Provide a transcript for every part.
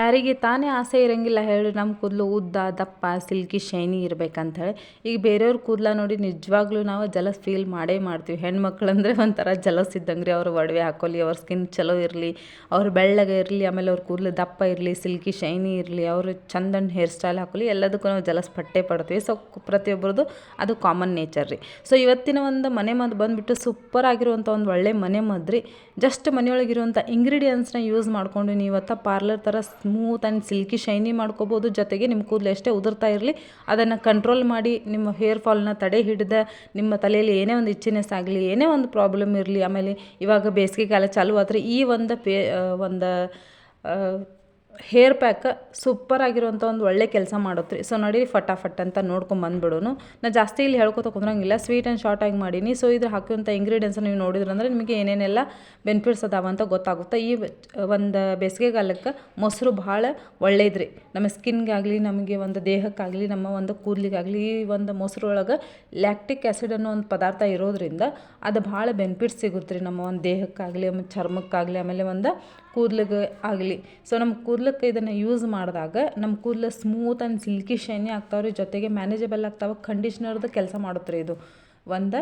ಯಾರಿಗೆ ತಾನೇ ಆಸೆ ಇರಂಗಿಲ್ಲ ಹೇಳಿ ನಮ್ಮ ಕೂದಲು ಉದ್ದ, ದಪ್ಪ, ಸಿಲ್ಕಿ, ಶೈನಿ ಇರ್ಬೇಕಂತ ಹೇಳಿ ಈಗ ಬೇರೆಯವ್ರ ಕೂದಲ ನೋಡಿ ನಿಜವಾಗ್ಲೂ ನಾವು ಜಲಸ್ ಫೀಲ್ ಮಾಡೇ ಮಾಡ್ತೀವಿ. ಹೆಣ್ಮಕ್ಳು ಅಂದರೆ ಒಂಥರ ಜಲಸ್ ಇದ್ದಂಗೆ ರೀ ಅವ್ರ ಒಡವೆ ಹಾಕೊಳ್ಳಿ, ಅವ್ರ ಸ್ಕಿನ್ ಚಲೋ ಇರಲಿ, ಅವ್ರ ಬೆಳ್ಳಗೆ ಇರಲಿ, ಆಮೇಲೆ ಅವ್ರ ಕೂದಲು ದಪ್ಪ ಇರಲಿ, ಸಿಲ್ಕಿ, ಶೈನಿ ಇರಲಿ, ಅವರು ಚಂದನ್ ಹೇರ್ ಸ್ಟೈಲ್ ಹಾಕೊಳ್ಳಿ, ಎಲ್ಲದಕ್ಕೂ ನಾವು ಜಲಸ್ ಪಟ್ಟೆ ಪಡ್ತೀವಿ. ಸೊ ಪ್ರತಿಯೊಬ್ಬರದ್ದು ಅದು ಕಾಮನ್ ನೇಚರ್ ರೀ. ಸೊ ಇವತ್ತಿನ ಒಂದು ಮನೆ ಮದ್ದು ಬಂದುಬಿಟ್ಟು ಸೂಪರ್ ಆಗಿರುವಂಥ ಒಂದು ಒಳ್ಳೆ ಮನೆ ಮದ್ದು ರೀ. ಜಸ್ಟ್ ಮನೆಯೊಳಗಿರುವಂಥ ಇಂಗ್ರೀಡಿಯೆಂಟ್ಸ್ನ ಯೂಸ್ ಮಾಡಿಕೊಂಡು ನೀವು ಇವತ್ತ ಪಾರ್ಲರ್ ಥರ ಸ್ಮೂತ್ ಆ್ಯಂಡ್ ಸಿಲ್ಕಿ ಶೈನಿ ಮಾಡ್ಕೋಬೋದು. ಜೊತೆಗೆ ನಿಮ್ಮ ಕೂದಲು ಎಷ್ಟೇ ಉದುರ್ತಾ ಇರಲಿ, ಅದನ್ನು ಕಂಟ್ರೋಲ್ ಮಾಡಿ ನಿಮ್ಮ ಹೇರ್ ಫಾಲ್ನ ತಡೆ ಹಿಡಿದ ನಿಮ್ಮ ತಲೆಯಲ್ಲಿ ಏನೇ ಒಂದು ಇಚ್ಚಿನೆಸ್ ಆಗಲಿ, ಏನೇ ಒಂದು ಪ್ರಾಬ್ಲಮ್ ಇರಲಿ, ಆಮೇಲೆ ಇವಾಗ ಬೇಸಿಗೆ ಕಾಲ ಚಾಲು ಆದರೆ ಈ ಒಂದು ಪೇ ಒಂದು ಹೇರ್ ಪ್ಯಾಕ್ ಸೂಪರ್ ಆಗಿರುವಂಥ ಒಂದು ಒಳ್ಳೆ ಕೆಲಸ ಮಾಡುತ್ತೆ ಸೊ ನೋಡಿ ಫಟಾಫಟ್ ಅಂತ ನೋಡ್ಕೊಂಡು ಬಂದ್ಬಿಡೋನು. ನಾ ಜಾಸ್ತಿ ಇಲ್ಲಿ ಹೇಳ್ಕೊತ ಕುಂದ್ರಂಗಿಲ್ಲ. ಸ್ವೀಟ್ ಆ್ಯಂಡ್ ಶಾರ್ಟ್ ಆಗಿ ಮಾಡೀನಿ. ಸೊ ಇದು ಹಾಕುವಂಥ ಇಂಗ್ರೀಡಿಯೆಂಟ್ಸ್ ನೀವು ನೋಡಿದ್ರಂದ್ರೆ ನಿಮಗೆ ಏನೇನೆಲ್ಲ ಬೆನಿಫಿಟ್ಸ್ ಅದಾವ ಅಂತ ಗೊತ್ತಾಗುತ್ತೆ. ಈ ಒಂದು ಬೇಸಿಗೆಗಾಲಕ್ಕೆ ಮೊಸರು ಭಾಳ ಒಳ್ಳೇದ್ರಿ. ನಮ್ಮ ಸ್ಕಿನ್ಗಾಗಲಿ, ನಮಗೆ ಒಂದು ದೇಹಕ್ಕಾಗಲಿ, ನಮ್ಮ ಒಂದು ಕೂದಲಿಗಾಗಲಿ ಈ ಒಂದು ಮೊಸರು ಒಳಗೆ ಲ್ಯಾಕ್ಟಿಕ್ ಆ್ಯಸಿಡ್ ಅನ್ನೋ ಒಂದು ಪದಾರ್ಥ ಇರೋದ್ರಿಂದ ಅದು ಭಾಳ ಬೆನಿಫಿಟ್ಸ್ ಸಿಗುತ್ತೆ ರೀ ನಮ್ಮ ಒಂದು ದೇಹಕ್ಕಾಗಲಿ ಆಮೇಲೆ ಚರ್ಮಕ್ಕಾಗಲಿ, ಆಮೇಲೆ ಒಂದು ಕೂದ್ಲಿಗೆ ಆಗಲಿ. ಸೊ ನಮ್ಮ ಕೂದಲಕ್ಕೆ ಇದನ್ನು ಯೂಸ್ ಮಾಡಿದಾಗ ನಮ್ಮ ಕೂದಲು ಸ್ಮೂತ್ ಆ್ಯಂಡ್ ಸಿಲ್ಕಿ ಶೈನಿ ಆಗ್ತಾವ್ರಿ. ಜೊತೆಗೆ ಮ್ಯಾನೇಜಬಲ್ ಆಗ್ತಾವೆ ಕಂಡೀಷ್ನರ್ದು ಕೆಲಸ ಮಾಡುತ್ತೆ ಇದು. ಒಂದು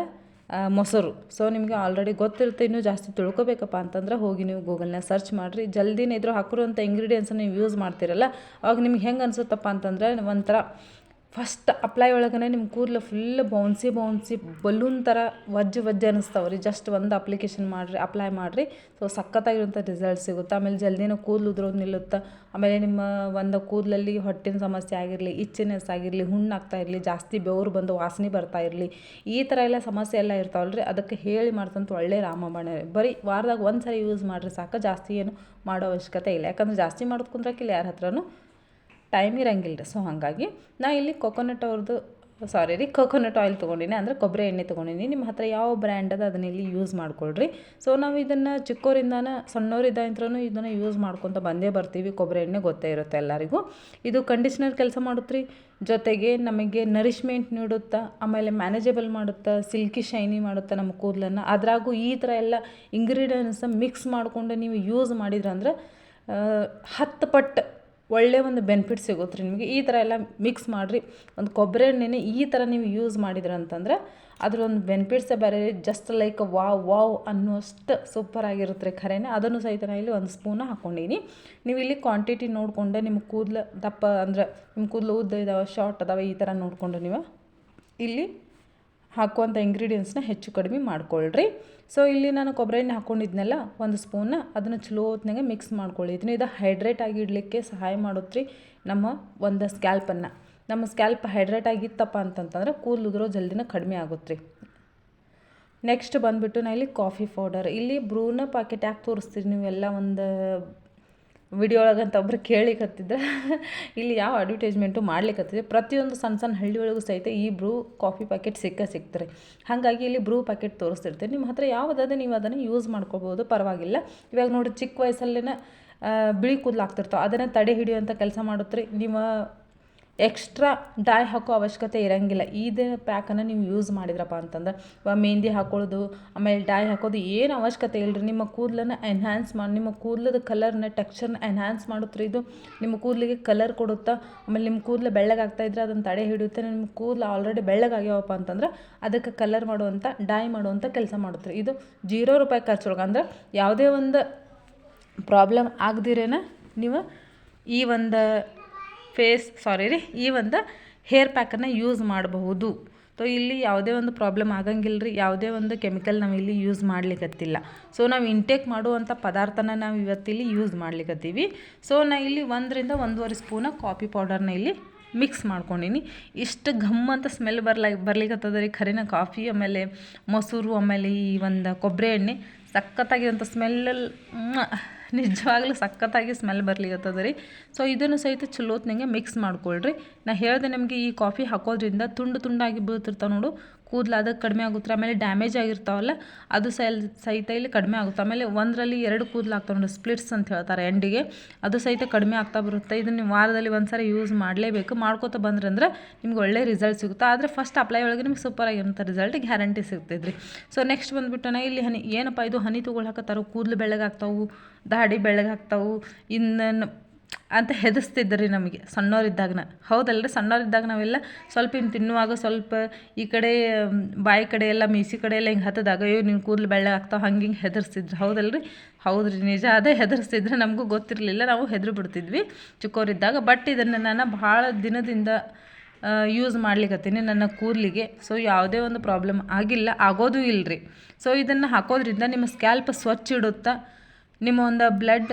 ಮೊಸರು. ಸೊ ನಿಮಗೆ ಆಲ್ರೆಡಿ ಗೊತ್ತಿರುತ್ತೆ, ಇನ್ನೂ ಜಾಸ್ತಿ ತಿಳ್ಕೊಬೇಕಪ್ಪ ಅಂತಂದ್ರೆ ಹೋಗಿ ನೀವು ಗೂಗಲ್ನ ಸರ್ಚ್ ಮಾಡಿರಿ. ಜಲ್ದಿನೇ ಇದ್ರೂ ಹಾಕಿರುವಂಥ ಇಂಗ್ರೀಡಿಯೆಂಟ್ಸನ್ನು ನೀವು ಯೂಸ್ ಮಾಡ್ತೀರಲ್ಲ, ಅವಾಗ ನಿಮ್ಗೆ ಹೆಂಗೆ ಅನಿಸುತ್ತಪ್ಪ ಅಂತಂದರೆ ಒಂಥರ ಫಸ್ಟ್ ಅಪ್ಲೈ ಒಳಗನೆ ನಿಮ್ಮ ಕೂದಲು ಫುಲ್ ಬೌನ್ಸಿ ಬೌನ್ಸಿ ಬಲೂನ್ ಥರ ವಜ್ಜು ವಜ್ಜೆ ಅನ್ನಿಸ್ತಾವೆ ರೀ. ಜಸ್ಟ್ ಒಂದು ಅಪ್ಲಿಕೇಶನ್ ಮಾಡಿರಿ ಅಪ್ಲೈ ಮಾಡಿರಿ. ಸೊ ಸಖತ್ತಾಗಿರುವಂಥ ರಿಸಲ್ಟ್ ಸಿಗುತ್ತೆ. ಆಮೇಲೆ ಜಲ್ದಿನೂ ಕೂದಲು ಉದ್ರೋದು ನಿಲ್ಲುತ್ತೆ, ಆಮೇಲೆ ನಿಮ್ಮ ಒಂದು ಕೂದಲಲ್ಲಿ ಹೊಟ್ಟಿನ ಸಮಸ್ಯೆ ಆಗಿರಲಿ ಇಚ್ಚಿನೆಸ್ ಆಗಿರಲಿ ಹುಣ್ಣಾಗ್ತಾ ಇರಲಿ, ಜಾಸ್ತಿ ಬೆವರು ಬಂದು ವಾಸನೆ ಬರ್ತಾ ಇರಲಿ, ಈ ಥರ ಎಲ್ಲ ಸಮಸ್ಯೆ ಎಲ್ಲ ಇರ್ತಾವಲ್ಲ ರೀ. ಅದಕ್ಕೆ ಹೇಳಿ ಮಾಡ್ತಂತ ಒಳ್ಳೆ ರಾಮಬಾಣ ಬರೀ ವಾರದಾಗ ಒಂದು ಸರಿ ಯೂಸ್ ಮಾಡಿರಿ ಸಾಕು, ಜಾಸ್ತಿ ಏನು ಮಾಡೋ ಅವಶ್ಯಕತೆ ಇಲ್ಲ. ಯಾಕಂದ್ರೆ ಜಾಸ್ತಿ ಮಾಡೋದು ಕುಂದ್ರಕ್ಕಿಲ್ಲ ಯಾರ ಹತ್ರನೂ. ಟೈಮ್ ಇರಂಗಿಲ್ಲ ರೀ ಸೊ ಹಾಗಾಗಿ ನಾ ಇಲ್ಲಿ ಕೊಕೊನಟ್ ಅವ್ರದ್ದು ಸಾರಿ ರೀ ಕೊಕೊನಟ್ ಆಯಿಲ್ ತೊಗೊಂಡಿನಿ. ಅಂದರೆ ಕೊಬ್ಬರಿ ಎಣ್ಣೆ ತೊಗೊಂಡಿನಿ. ನಿಮ್ಮ ಹತ್ರ ಯಾವ ಬ್ರ್ಯಾಂಡ್ ಅದ ಅದನ್ನ ಇಲ್ಲಿ ಯೂಸ್ ಮಾಡ್ಕೊಳ್ರಿ. ಸೊ ನಾವು ಇದನ್ನು ಚಿಕ್ಕವರಿಂದಾನ ಇದ್ರೂ ಇದನ್ನು ಯೂಸ್ ಮಾಡ್ಕೊತ ಬಂದೇ ಬರ್ತೀವಿ. ಕೊಬ್ಬರಿ ಎಣ್ಣೆ ಗೊತ್ತೇ ಇರುತ್ತೆ ಎಲ್ಲರಿಗೂ. ಇದು ಕಂಡೀಷ್ನರ್ ಕೆಲಸ ಮಾಡುತ್ತೆ ಜೊತೆಗೆ ನಮಗೆ ನರಿಷ್ಮೆಂಟ್ ನೀಡುತ್ತಾ, ಆಮೇಲೆ ಮ್ಯಾನೇಜಬಲ್ ಮಾಡುತ್ತಾ ಸಿಲ್ಕಿ ಶೈನಿ ಮಾಡುತ್ತಾ ನಮ್ಮ ಕೂದಲನ್ನು. ಅದ್ರಾಗೂ ಈ ಥರ ಎಲ್ಲ ಇಂಗ್ರೀಡಿಯೆಂಟ್ಸ್ ಮಿಕ್ಸ್ ಮಾಡಿಕೊಂಡು ನೀವು ಯೂಸ್ ಮಾಡಿದ್ರಂದ್ರೆ ಹತ್ತು ಪಟ್ಟು ಒಳ್ಳೆಯ ಒಂದು ಬೆನಿಫಿಟ್ ಸಿಗುತ್ತೆ ರೀ ನಿಮಗೆ. ಈ ಥರ ಎಲ್ಲ ಮಿಕ್ಸ್ ಮಾಡಿರಿ. ಒಂದು ಕೊಬ್ಬರಿ ಎಣ್ಣೆನೇ ಈ ಥರ ನೀವು ಯೂಸ್ ಮಾಡಿದ್ರಂತಂದ್ರೆ ಅಂತಂದ್ರೆ ಅದರೊಂದು ಬೆನಿಫಿಟ್ಸೇ ಬೇರೆ ಜಸ್ಟ್ ಲೈಕ್ ವಾವ್ ವಾವ್ ಅನ್ನೋಷ್ಟು ಸೂಪರ್ ಆಗಿರುತ್ತೆ ರೀ ಖರೇನೆ. ಅದನ್ನು ಸಹಿತ ನಾನು ಇಲ್ಲಿ ಒಂದು ಸ್ಪೂನ ಹಾಕ್ಕೊಂಡಿನಿ ನೀವು ಇಲ್ಲಿ ಕ್ವಾಂಟಿಟಿ ನೋಡಿಕೊಂಡೆ ನಿಮ್ಮ ಕೂದಲು ದಪ್ಪ ಅಂದ್ರೆ ನಿಮ್ಮ ಕೂದಲು ಉದ್ದ ಇದಾವೆ ಶಾರ್ಟ್ ಅದಾವೆ ಈ ಥರ ನೋಡಿಕೊಂಡು ನೀವು. ಇಲ್ಲಿ ಹಾಕುವಂಥ ಇಂಗ್ರೀಡಿಯೆಂಟ್ಸ್ನ ಹೆಚ್ಚು ಕಡಿಮೆ ಮಾಡ್ಕೊಳ್ರಿ. ಸೊ ಇಲ್ಲಿ ನಾನು ಕೊಬ್ಬರಿ ಎಣ್ಣೆ ಹಾಕ್ಕೊಂಡಿದ್ನೆಲ್ಲ ಒಂದು ಸ್ಪೂನ್ನ ಅದನ್ನು ಚಲೋ ಹೊತ್ನಾಗೆ ಮಿಕ್ಸ್ ಮಾಡ್ಕೊಳ್ಳಿದ್ದೀನಿ ಇದು ಹೈಡ್ರೇಟ್ ಆಗಿ ಇಡಲಿಕ್ಕೆ ಸಹಾಯ ಮಾಡುತ್ತೆ ನಮ್ಮ ಒಂದು ಸ್ಕ್ಯಾಲ್ಪನ್ನು ನಮ್ಮ ಸ್ಕ್ಯಾಲ್ಪ್ ಹೈಡ್ರೇಟ್ ಆಗಿತ್ತಪ್ಪ ಅಂತಂತಂದ್ರೆ ಕೂದಲು ಉದುರೋ ಜಲ್ದಿನ ಕಡಿಮೆ ಆಗುತ್ತೆ ನೆಕ್ಸ್ಟ್ ಬಂದುಬಿಟ್ಟು ನಾ ಇಲ್ಲಿ ಕಾಫಿ ಪೌಡರ್ ಇಲ್ಲಿ ಬ್ರೂನ ಪ್ಯಾಕೆಟ್ ಯಾಕೆ ತೋರಿಸ್ತೀರಿ ನೀವೆಲ್ಲ? ಒಂದು ವಿಡಿಯೋ ಒಳಗಂತ ಒಬ್ರು ಕೇಳಿಕತ್ತಿದ್ರೆ. ಇಲ್ಲಿ ಯಾವ ಅಡ್ವರ್ಟೈಸ್ಮೆಂಟು ಮಾಡ್ಲಿಕ್ಕತ್ತಿದೆ ಪ್ರತಿಯೊಂದು ಸಣ್ಣ ಸಣ್ಣ ಹಳ್ಳಿ ಒಳಗೂ ಸಹಿತ ಈ ಬ್ರೂ ಕಾಫಿ ಪ್ಯಾಕೆಟ್ ಸಿಕ್ಕ ಸಿಗ್ತಾರೆ ಹಾಗಾಗಿ ಇಲ್ಲಿ ಬ್ರೂ ಪ್ಯಾಕೆಟ್ ತೋರಿಸ್ತಿರ್ತೀರಿ. ನಿಮ್ಮ ಹತ್ರ ಯಾವುದಾದ್ರೆ ನೀವು ಅದನ್ನು ಯೂಸ್ ಮಾಡ್ಕೋಬೋದು, ಪರವಾಗಿಲ್ಲ. ಇವಾಗ ನೋಡಿ ಚಿಕ್ಕ ವಯಸ್ಸಲ್ಲೇ ಬಿಳಿ ಕೂದಲು ಆಗ್ತಿರ್ತಾವೆ, ಅದನ್ನು ತಡೆ ಹಿಡಿಯುವಂಥ ಕೆಲಸ ಮಾಡುತ್ತೆ ನೀವು ಎಕ್ಸ್ಟ್ರಾ ಡೈ ಹಾಕೋ ಅವಶ್ಯಕತೆ ಇರೋಂಗಿಲ್ಲ. ಇದೇ ಪ್ಯಾಕನ್ನು ನೀವು ಯೂಸ್ ಮಾಡಿದ್ರಪ್ಪ ಅಂತಂದ್ರೆ ಮೆಹಂದಿ ಹಾಕೊಳ್ಳೋದು, ಆಮೇಲೆ ಡೈ ಹಾಕೋದು ಏನು ಅವಶ್ಯಕತೆ ಇಲ್ಲ ರೀ ನಿಮ್ಮ ಕೂದಲನ್ನ ಎನ್ಹ್ಯಾನ್ಸ್ ಮಾಡಿ ನಿಮ್ಮ ಕೂದಲದ ಕಲರ್ನ ಟೆಕ್ಸ್ಚರ್ನ ಎನ್ಹ್ಯಾನ್ಸ್ ಮಾಡುತ್ತೆ ಇದು ನಿಮ್ಮ ಕೂದಲಿಗೆ ಕಲರ್ ಕೊಡುತ್ತಾ, ಆಮೇಲೆ ನಿಮ್ಮ ಕೂದಲು ಬೆಳ್ಳಗಾಗ್ತಾ ಇದ್ರೆ ಅದನ್ನು ತಡೆ ಹಿಡಿಯುತ್ತೆ. ನಿಮ್ಮ ಕೂದಲು ಆಲ್ರೆಡಿ ಬೆಳ್ಳಗಾಗ್ಯಾವಪ್ಪ ಅಂತಂದ್ರೆ, ಅದಕ್ಕೆ ಕಲರ್ ಮಾಡುವಂಥ ಡೈ ಮಾಡುವಂಥ ಕೆಲಸ ಮಾಡುತ್ತೆ ಇದು ಜೀರೋ ರೂಪಾಯಿ ಖರ್ಚೊಳಗೆ ಅಂದ್ರೆ ಯಾವುದೇ ಒಂದು ಪ್ರಾಬ್ಲಮ್ ಆಗದಿರೇನ, ನೀವು ಈ ಒಂದು ಫೇಸ್ ಸಾರಿ ರೀ, ಈ ಒಂದು ಹೇರ್ ಪ್ಯಾಕನ್ನು ಯೂಸ್ ಮಾಡಬಹುದು. ಸೊ ಇಲ್ಲಿ ಯಾವುದೇ ಒಂದು ಪ್ರಾಬ್ಲಮ್ ಆಗಂಗಿಲ್ಲ ರೀ, ಯಾವುದೇ ಒಂದು ಕೆಮಿಕಲ್ ನಾವು ಇಲ್ಲಿ ಯೂಸ್ ಮಾಡ್ಲಿಕ್ಕತ್ತಿಲ್ಲ ಸೊ ನಾವು ಇಂಟೇಕ್ ಮಾಡುವಂಥ ಪದಾರ್ಥನ ನಾವು ಇವತ್ತಿಲ್ಲಿ ಯೂಸ್ ಮಾಡ್ಲಿಕ್ಕತ್ತೀವಿ ಸೊ ನಾ ಇಲ್ಲಿ ಒಂದರಿಂದ ಒಂದೂವರೆ ಸ್ಪೂನ ಕಾಫಿ ಪೌಡರ್ನ ಇಲ್ಲಿ ಮಿಕ್ಸ್ ಮಾಡ್ಕೊಂಡಿನಿ. ಇಷ್ಟು ಘಮ್ ಅಂತ ಸ್ಮೆಲ್ ಬರ್ಲ ಬರ್ಲಿಕ್ಕತ್ತದ ರೀ, ಖರೀನ ಕಾಫಿ ಆಮೇಲೆ ಮೊಸರು, ಆಮೇಲೆ ಈ ಒಂದು ಕೊಬ್ಬರಿ ಎಣ್ಣೆ ಸಖತ್ತಾಗಿರುವಂಥ ಸ್ಮೆಲ್ಲಲ್ಲಿ ನಿಜವಾಗ್ಲೂ ಸಖತ್ತಾಗಿ ಸ್ಮೆಲ್ ಬರ್ಲಿಕ್ಕತ್ತದ ರೀ ಸೊ ಇದನ್ನು ಸಹಿತ ಚಲೋತ್ನಂಗೆ ಮಿಕ್ಸ್ ಮಾಡ್ಕೊಳ್ರಿ. ನಾ ಹೇಳಿದೆ ನಿಮಗೆ ಈ ಕಾಫಿ ಹಾಕೋದ್ರಿಂದ ತುಂಡು ತುಂಡಾಗಿ ಬೀಳ್ತಿರ್ತಾವೆ ನೋಡು. ಕೂದಲು ಅದಕ್ಕೆ ಕಡಿಮೆ ಆಗುತ್ತೆ, ಆಮೇಲೆ ಡ್ಯಾಮೇಜ್ ಆಗಿರ್ತಾವಲ್ಲ, ಅದು ಸೈಲ್, ಸಹಿತ ಇಲ್ಲಿ ಕಡಿಮೆ ಆಗುತ್ತೆ. ಆಮೇಲೆ ಒಂದರಲ್ಲಿ ಎರಡು ಕೂದಲು ಆಗ್ತಾವೆ ನೋಡಿ ಸ್ಪ್ಲಿಟ್ಸ್ ಅಂತ ಹೇಳ್ತಾರೆ ಎಂಡಿಗೆ ಅದು ಸಹಿತ ಕಡಿಮೆ ಆಗ್ತಾ ಬರುತ್ತೆ. ಇದನ್ನು ನೀವು ವಾರದಲ್ಲಿ ಒಂದು ಸಾರಿ ಯೂಸ್ ಮಾಡಲೇಬೇಕು. ಮಾಡ್ಕೋತ ಬಂದ್ರೆ ಅಂದ್ರೆ ನಿಮ್ಗೆ ಒಳ್ಳೆ ರಿಸಲ್ಟ್ ಸಿಗುತ್ತೆ. ಆದರೆ ಫಸ್ಟ್ ಅಪ್ಲೈ ಒಳಗೆ ನಿಮ್ಗೆ ಸೂಪರ್ ಆಗಿರೋಂಥ ರಿಸಲ್ಟ್ ಗ್ಯಾರಂಟಿ ಸಿಗ್ತೈತೆ ರೀ ಸೊ ನೆಕ್ಸ್ಟ್ ಬಂದುಬಿಟ್ಟು ಇಲ್ಲಿ ಹನಿ, ಏನಪ್ಪ ಇದು ಹನಿ ತೊಗೊಳಕತ್ತಾರೋ, ಕೂದಲು ಬೆಳ್ಳಗಾಗ್ತಾವು ದಾಡಿ ಬೆಳ್ಳಗಾಗ್ತಾವು ಇನ್ನ ಅಂತ ಹೆದರ್ಸ್ತಿದ್ರಿ ನಮಗೆ ಸಣ್ಣವರಿದ್ದಾಗನ. ರೀ ಸಣ್ಣವರಿದ್ದಾಗ ನಾವೆಲ್ಲ ಸ್ವಲ್ಪ ಹಿಂಗೆ ತಿನ್ನುವಾಗ ಸ್ವಲ್ಪ ಈ ಕಡೆ ಬಾಯಿ ಕಡೆ ಎಲ್ಲ, ಮೀಸಿ ಕಡೆ ಎಲ್ಲ ಹಿಂಗೆ ಹತ್ತದಾಗ, ಅಯ್ಯೋ ನಿನ್ನ ಕೂದಲು ಬೆಳ್ಳಗಾಗ್ತಾವೆ ಹಂಗೆ ಹಿಂಗೆ ಹೆದರ್ಸ್ತಿದ್ರು ಹೌದಲ್ರಿ? ಹೌದ್ರಿ, ನಿಜ ಅದೇ ಹೆದರ್ಸ್ತಿದ್ರೆ ನಮಗೂ ಗೊತ್ತಿರಲಿಲ್ಲ. ನಾವು ಹೆದರು ಬಿಡ್ತಿದ್ವಿ ಚಿಕ್ಕವರಿದ್ದಾಗ ಬಟ್ ಇದನ್ನು ನಾನು ಭಾಳ ದಿನದಿಂದ ಯೂಸ್ ಮಾಡ್ಲಿಕ್ಕತ್ತೀನಿ ನನ್ನ ಕೂದಲಿಗೆ. ಸೊ ಯಾವುದೇ ಒಂದು ಪ್ರಾಬ್ಲಮ್ ಆಗಿಲ್ಲ, ಆಗೋದು ಇಲ್ಲರಿ ಸೊ ಇದನ್ನು ಹಾಕೋದ್ರಿಂದ ನಿಮ್ಮ ಸ್ಕ್ಯಾಲ್ಪ್ ಸ್ವಚ್ಛ ಇಡುತ್ತಾ ನಿಮ್ಮ ಒಂದು ಬ್ಲಡ್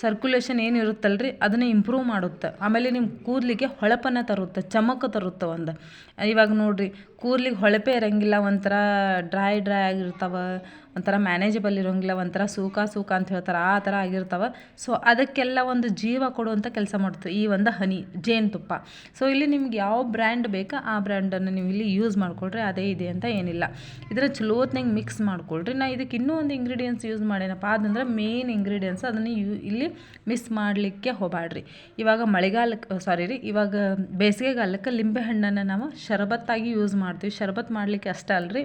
ಸರ್ಕ್ಯುಲೇಷನ್ ಏನು ರೀ ಅದನ್ನು ಇಂಪ್ರೂವ್ ಮಾಡುತ್ತೆ. ಆಮೇಲೆ ನಿಮ್ಮ ಕೂದಲಿಗೆ ಹೊಳಪನ್ನು ತರುತ್ತೆ, ಚಮಕ ತರುತ್ತೆ ಒಂದು. ಇವಾಗ ನೋಡಿರಿ, ಕೂದ್ಲಿಗೆ ಹೊಳಪೇ ಇರೋಂಗಿಲ್ಲ, ಒಂಥರ ಡ್ರೈ ಡ್ರೈ ಆಗಿರ್ತಾವೆ. ಒಂಥರ ಮ್ಯಾನೇಜಬಲ್ ಇರೋಂಗಿಲ್ಲ, ಒಂಥರ ಸೂಕ ಸೂಕ ಅಂತ ಹೇಳ್ತಾರೆ, ಆ ಥರ ಆಗಿರ್ತಾವೆ. ಸೊ ಅದಕ್ಕೆಲ್ಲ ಒಂದು ಜೀವ ಕೊಡುವಂಥ ಕೆಲಸ ಮಾಡ್ತು ಈ ಒಂದು ಹನಿ ಜೇನುತುಪ್ಪ ಸೊ ಇಲ್ಲಿ ನಿಮ್ಗೆ ಯಾವ ಬ್ರ್ಯಾಂಡ್ ಬೇಕಾ, ಆ ಬ್ರ್ಯಾಂಡನ್ನು ನೀವು ಇಲ್ಲಿ ಯೂಸ್ ಮಾಡ್ಕೊಳ್ರಿ, ಅದೇ ಇದೆ ಅಂತ ಏನಿಲ್ಲ. ಇದರ ಚಲೋತ್ನಾಗ ಮಿಕ್ಸ್ ಮಾಡ್ಕೊಳ್ರಿ. ನಾ ಇದಕ್ಕೆ ಇನ್ನೂ ಒಂದು ಇಂಗ್ರೀಡಿಯೆಂಟ್ಸ್ ಯೂಸ್ ಮಾಡೇನಪ್ಪ, ಅದಂದ್ರೆ ಮೇನ್ ಇಂಗ್ರೀಡಿಯೆಂಟ್ಸ್ ಅದನ್ನು ಯೂ, ಇಲ್ಲಿ ಮಿಸ್ ಮಾಡಲಿಕ್ಕೆ ಹೋಗಬೇಡ್ರಿ ಇವಾಗ ಮಳೆಗಾಲಕ್ಕೆ ಸಾರಿ ರೀ, ಇವಾಗ ಬೇಸಿಗೆಗಾಲಕ್ಕೆ ಲಿಂಬೆ ಹಣ್ಣನ್ನು ನಾವು ಶರಬತ್ತಾಗಿ ಯೂಸ್ ಮಾಡ್ತೀವಿ. ಶರಬತ್ ಮಾಡಲಿಕ್ಕೆ ಅಷ್ಟೇ ಅಲ್ರಿ.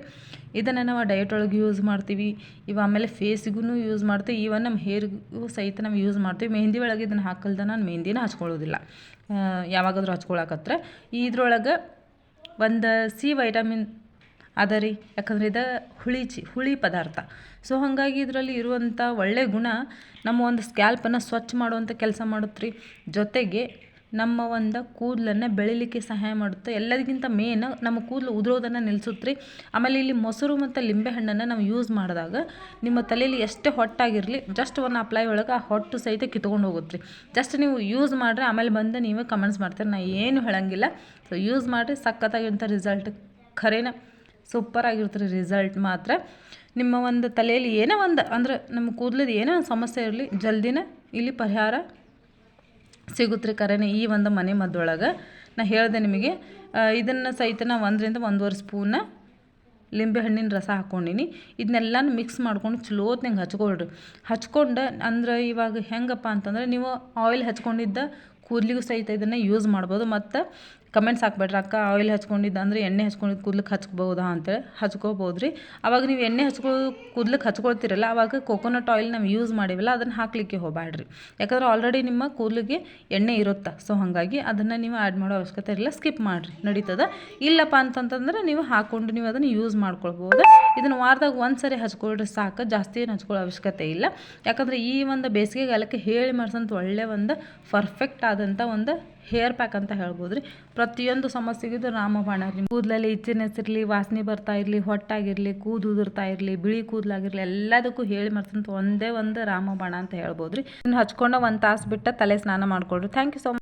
ಇದನ್ನು ನಾವು ಡಯಟ್ ಒಳಗೆ ಯೂಸ್ ಮಾಡ್ತೀವಿ. ಇವ ಆಮೇಲೆ ಫೇಸಿಗೂ ಯೂಸ್ ಮಾಡ್ತೀವಿ ಇವನ್ ನಮ್ಮ ಹೇರ್ಗೂ ಸಹಿತ ನಾವು ಯೂಸ್ ಮಾಡ್ತೀವಿ ಮೆಹಂದಿ ಒಳಗೆ ಇದನ್ನು ಹಾಕಲ್ದ ನಾನು ಮೆಹಂದಿನ ಹಚ್ಕೊಳ್ಳೋದಿಲ್ಲ. ಯಾವಾಗಾದರೂ ಯಾವಾಗಾದ್ರೂ ಹಚ್ಕೊಳಕತ್ರ. ಇದ್ರೊಳಗೆ ಒಂದು ಸಿ ವೈಟಮಿನ್ ಅದ ರೀ, ಯಾಕಂದ್ರೆ ಇದು ಹುಳಿ ಚಿ, ಹುಳಿ ಪದಾರ್ಥ. ಸೊ ಹಾಗಾಗಿ ಇದರಲ್ಲಿ ಇರುವಂಥ ಒಳ್ಳೆಯ ಗುಣ, ನಮ್ಮ ಒಂದು ಸ್ಕ್ಯಾಲ್ಪನ್ನು ಸ್ವಚ್ಛ ಮಾಡುವಂಥ ಕೆಲಸ ಮಾಡುತ್ತೆ ರೀ ಜೊತೆಗೆ ನಮ್ಮ ಒಂದು ಕೂದಲನ್ನು ಬೆಳಿಲಿಕ್ಕೆ ಸಹಾಯ ಮಾಡುತ್ತೆ. ಎಲ್ಲದಕ್ಕಿಂತ ಮೇನ್ ನಮ್ಮ ಕೂದಲು ಉದುರೋದನ್ನು ನಿಲ್ಲಿಸುತ್ತೆ ಆಮೇಲೆ ಇಲ್ಲಿ ಮೊಸರು ಮತ್ತು ಲಿಂಬೆ ಹಣ್ಣನ್ನು ನಾವು ಯೂಸ್ ಮಾಡಿದಾಗ ನಿಮ್ಮ ತಲೆಯಲ್ಲಿ ಎಷ್ಟೇ ಹೊಟ್ಟಾಗಿರಲಿ ಜಸ್ಟ್ ಒನ್ ಅಪ್ಲೈ ಒಳಗೆ ಆ ಹೊಟ್ಟು ಸಹಿತ ಕಿತ್ಕೊಂಡು ಹೋಗುತ್ತೆ ರೀ ಜಸ್ಟ್ ನೀವು ಯೂಸ್ ಮಾಡಿರಿ, ಆಮೇಲೆ ಬಂದು ನೀವೇ ಕಮೆಂಟ್ಸ್ ಮಾಡ್ತೀರಿ. ನಾ ಏನು ಹೇಳಂಗಿಲ್ಲ. ಸೊ ಯೂಸ್ ಮಾಡಿರಿ ಸಖತ್ತಾಗಿರುವಂಥ ರಿಸಲ್ಟ್ ಖರೇನ? ಸೂಪರ್ ಆಗಿರ್ತಾರೆ ರಿಸಲ್ಟ್ ಮಾತ್ರ. ನಿಮ್ಮ ಒಂದು ತಲೆಯಲ್ಲಿ ಏನೋ ಒಂದು, ಅಂದ್ರೆ ನಮ್ಮ ಕೂದಲದ ಏನೋ ಒಂದು ಸಮಸ್ಯೆ ಇರಲಿ, ಜಲ್ದಿನ ಇಲ್ಲಿ ಪರಿಹಾರ ಸಿಗುತ್ತೆ ಕರೆನೇ ಈ ಒಂದು ಮನೆ ಮದ್ದೊಳಗೆ. ನಾ ಹೇಳಿದೆ ನಿಮಗೆ ಇದನ್ನು ಸಹಿತ ನಾ ಒಂದರಿಂದ ಒಂದೂವರೆ ಸ್ಪೂನ ಲಿಂಬೆ ಹಣ್ಣಿನ ರಸ ಹಾಕ್ಕೊಂಡಿನಿ ಇದನ್ನೆಲ್ಲನೂ ಮಿಕ್ಸ್ ಮಾಡ್ಕೊಂಡು ಚಲೋತ್ನಂಗೆ ಹಚ್ಕೊಳ್ರಿ. ಹಚ್ಕೊಂಡು ಅಂದ್ರೆ ಇವಾಗ ಹೆಂಗಪ್ಪ ಅಂತಂದ್ರೆ ನೀವು ಆಯಿಲ್ ಹಚ್ಕೊಂಡಿದ್ದ ಕೂದಲಿಗೂ ಸಹಿತ ಇದನ್ನು ಯೂಸ್ ಮಾಡ್ಬೋದು. ಮತ್ತು ಕಮೆಂಟ್ಸ್ ಹಾಕ್ಬೇಡ್ರಿ ಅಕ್ಕ. ಆಯಿಲ್ ಹಚ್ಕೊಂಡಿದ್ದಂದ್ರೆ ಎಣ್ಣೆ ಹಚ್ಕೊಂಡಿದ್ದು ಕೂದ್ಲಕ್ಕೆ ಹಚ್ಕೋಬೋದಾ ಅಂತೇಳಿ ಹಚ್ಕೋಬೋದು ರೀ ಅವಾಗ ನೀವು ಎಣ್ಣೆ ಹಚ್ಕೋ ಕೂದ್ಲಕ್ಕೆ ಹಚ್ಕೊಳ್ತಿರಲ್ಲ, ಅವಾಗ ಕೋಕೋನಟ್ ಆಯಿಲ್ ನಾವು ಯೂಸ್ ಮಾಡಿವಲ್ಲ, ಅದನ್ನು ಹಾಕಲಿಕ್ಕೆ ಹೋಗಬೇಡ್ರಿ ಯಾಕಂದ್ರೆ ಆಲ್ರೆಡಿ ನಿಮ್ಮ ಕೂದಲಿಗೆ ಎಣ್ಣೆ ಇರುತ್ತೆ. ಸೊ ಹಾಗಾಗಿ ಅದನ್ನು ನೀವು ಆ್ಯಡ್ ಮಾಡೋ ಅವಶ್ಯಕತೆ ಇಲ್ಲ ಸ್ಕಿಪ್ ಮಾಡಿರಿ. ನಡೀತದ? ಇಲ್ಲಪ್ಪ ಅಂತಂತಂದ್ರೆ ನೀವು ಹಾಕ್ಕೊಂಡು ನೀವು ಅದನ್ನು ಯೂಸ್ ಮಾಡ್ಕೊಳ್ಬೋದು ಇದನ್ನು ವಾರದಾಗ ಒಂದು ಸರಿ ಹಚ್ಕೊಳ್ರಿ ಸಾಕು. ಜಾಸ್ತಿ ಏನು ಹಚ್ಕೊಳ್ಳೋ ಅವಶ್ಯಕತೆ ಇಲ್ಲ. ಯಾಕಂದರೆ ಈ ಒಂದು ಬೇಸಿಗೆಗಾಲಕ್ಕೆ ಹೇಳಿ ಮಾಡ್ಸಂತ ಒಳ್ಳೆಯ ಒಂದು ಪರ್ಫೆಕ್ಟ್ ಆದಂಥ ಒಂದು ಹೇರ್ ಪ್ಯಾಕ್ ಅಂತ ಹೇಳ್ಬೋದು ರೀ ಪ್ರತಿಯೊಂದು ಸಮಸ್ಯೆಗೆ ಇದು ರಾಮಬಾಣ ರೀ. ಕೂದಲಲ್ಲಿ ಇಚ್ಚಿನೆಸ್ ಇರಲಿ ವಾಸನೆ ಬರ್ತಾ ಇರಲಿ, ಹೊಟ್ಟಾಗಿರಲಿ, ಕೂದು ಉದುರ್ತಾ ಇರಲಿ, ಬಿಳಿ ಕೂದಲಾಗಿರಲಿ, ಎಲ್ಲದಕ್ಕೂ ಹೇಳಿ ಮರ್ತಂತ ಒಂದೇ ಒಂದು ರಾಮಬಾಣ ಅಂತ ಹೇಳ್ಬೋದು ರೀ ಇನ್ನು ಹಚ್ಕೊಂಡು ಒಂದು ತಾಸು ಬಿಟ್ಟು ತಲೆ ಸ್ನಾನ ಮಾಡ್ಕೊಳ್ರಿ. Thank you so much